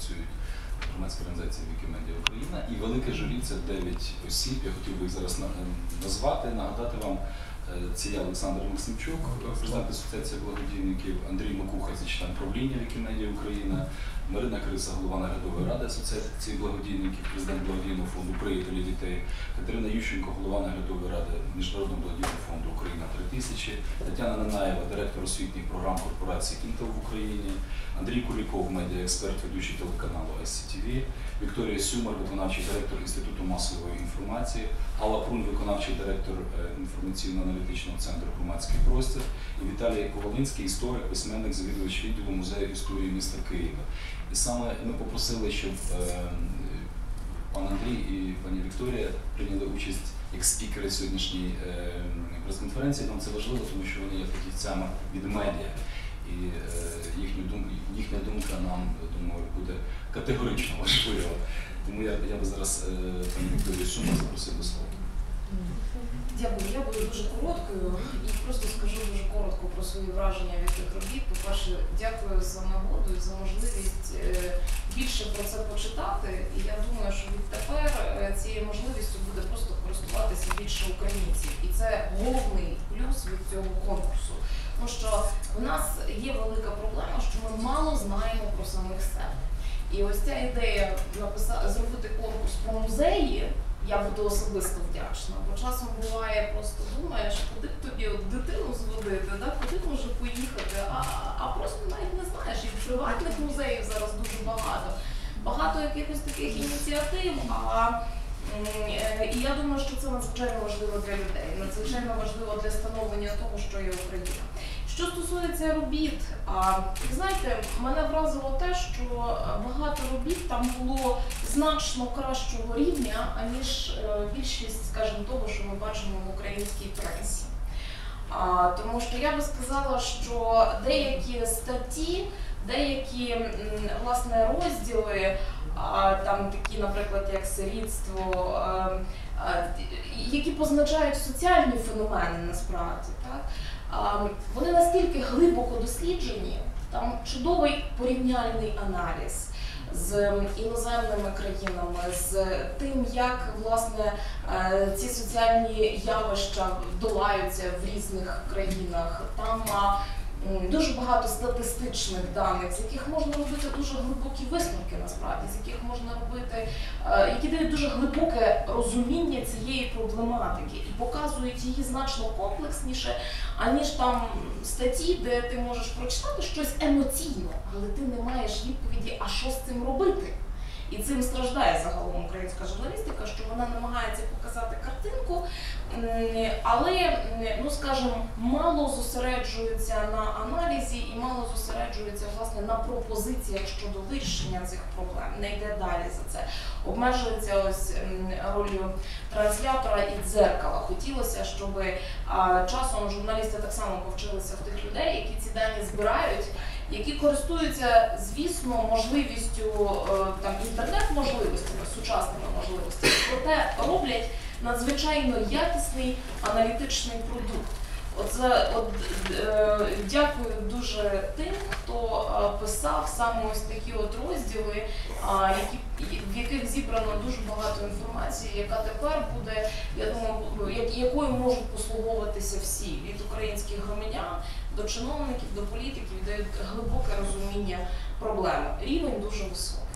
працюють громадські організації Вікімедія Україна. І велике журі це 9 осіб. Я хотів би їх зараз на- назвати, нагадати вам. Е, Це я Олександр Максимчук, президент Асоціації благодійників, Андрій Макуха, це член правління Вікімедія Україна, Марина Криса, голова наглядової ради Асоціації благодійників, президент благодійного фонду Приятелі дітей, Катерина Ющенко, голова наглядової ради Міжнародного благодійного фонду Україна 3000, Тетяна Нанаєва, директор освітніх програм корпорації Інтел в Україні, Андрій Куліков, медіаексперт, ведучий телеканалу SCTV, Вікторія Сюмар, виконавчий директор Інституту масової інформації, Алла Прун, виконавчий директор е, інформаційно-аналітичного центру Громадський простір, і Віталій Ковалинський, історик, письменник, завідувач відділу музею історії міста Києва. І саме ми попросили, щоб е, пан Андрій і пані Вікторія прийняли участь як спікери сьогоднішньої е, прес-конференції. Нам це важливо, тому що вони є фахівцями від медіа. І е, їхню думку, їхня думка нам, думаю, буде категорично важлива. Тому я, я би зараз пані Вікторію Сюма запросив до слова. Дякую. Я буду дуже короткою і просто скажу дуже коротко про свої враження від тих робіт. По-перше, дякую за нагоду і за можливість е, більше про це почитати. І я думаю, що відтепер е, цією можливістю буде просто користуватися більше українців. І це головний плюс від цього конкурсу. Тому що в нас є велика проблема, що ми мало знаємо про самих себе. І ось ця ідея написати зробити конкурс про музеї. Я буду особисто вдячна, бо часом буває, просто думаєш, куди б тобі от дитину зводити, да? куди може поїхати, а, а просто навіть не знаєш. І приватних музеїв зараз дуже багато. Багато якихось таких ініціатив. А е, і я думаю, що це надзвичайно важливо для людей, надзвичайно важливо для становлення того, що є Україна. Що стосується робіт, ви знаєте, мене вразило те, що багато робіт там було значно кращого рівня, аніж е, більшість, скажімо, того, що ми бачимо в українській пресі. Тому що я би сказала, що деякі статті, деякі власне розділи, там такі, наприклад, як а, які позначають соціальні феномени насправді, так? Вони настільки глибоко досліджені, там чудовий порівняльний аналіз з іноземними країнами, з тим, як власне е, ці соціальні явища долаються в різних країнах. Там дуже багато статистичних даних, з яких можна робити дуже глибокі висновки, насправді, з яких можна робити, е, які дають дуже глибоке розуміння цієї проблематики і показують її значно комплексніше, аніж там статті, де ти можеш прочитати щось емоційно, але ти не маєш відповіді, а що з цим робити. І цим страждає загалом українська журналістика, що вона намагається показати картинку, але, ну скажімо, мало зосереджується на аналізі і мало зосереджується власне на пропозиціях щодо вирішення цих проблем. Не йде далі за це. Обмежується ось ролью транслятора і дзеркала. Хотілося, щоб часом журналісти так само повчилися в тих людей, які ці дані збирають які користуються, звісно, можливістю е, там інтернет-можливостями, сучасними можливостями, проте роблять надзвичайно якісний аналітичний продукт. Оце от е, дякую дуже тим, хто е, писав саме ось такі от розділи, а, які в яких зібрано дуже багато інформації, яка тепер буде, я думаю, якою можуть послуговуватися всі від українських громадян до чиновників, до політиків, дають глибоке розуміння проблеми. Рівень дуже високий.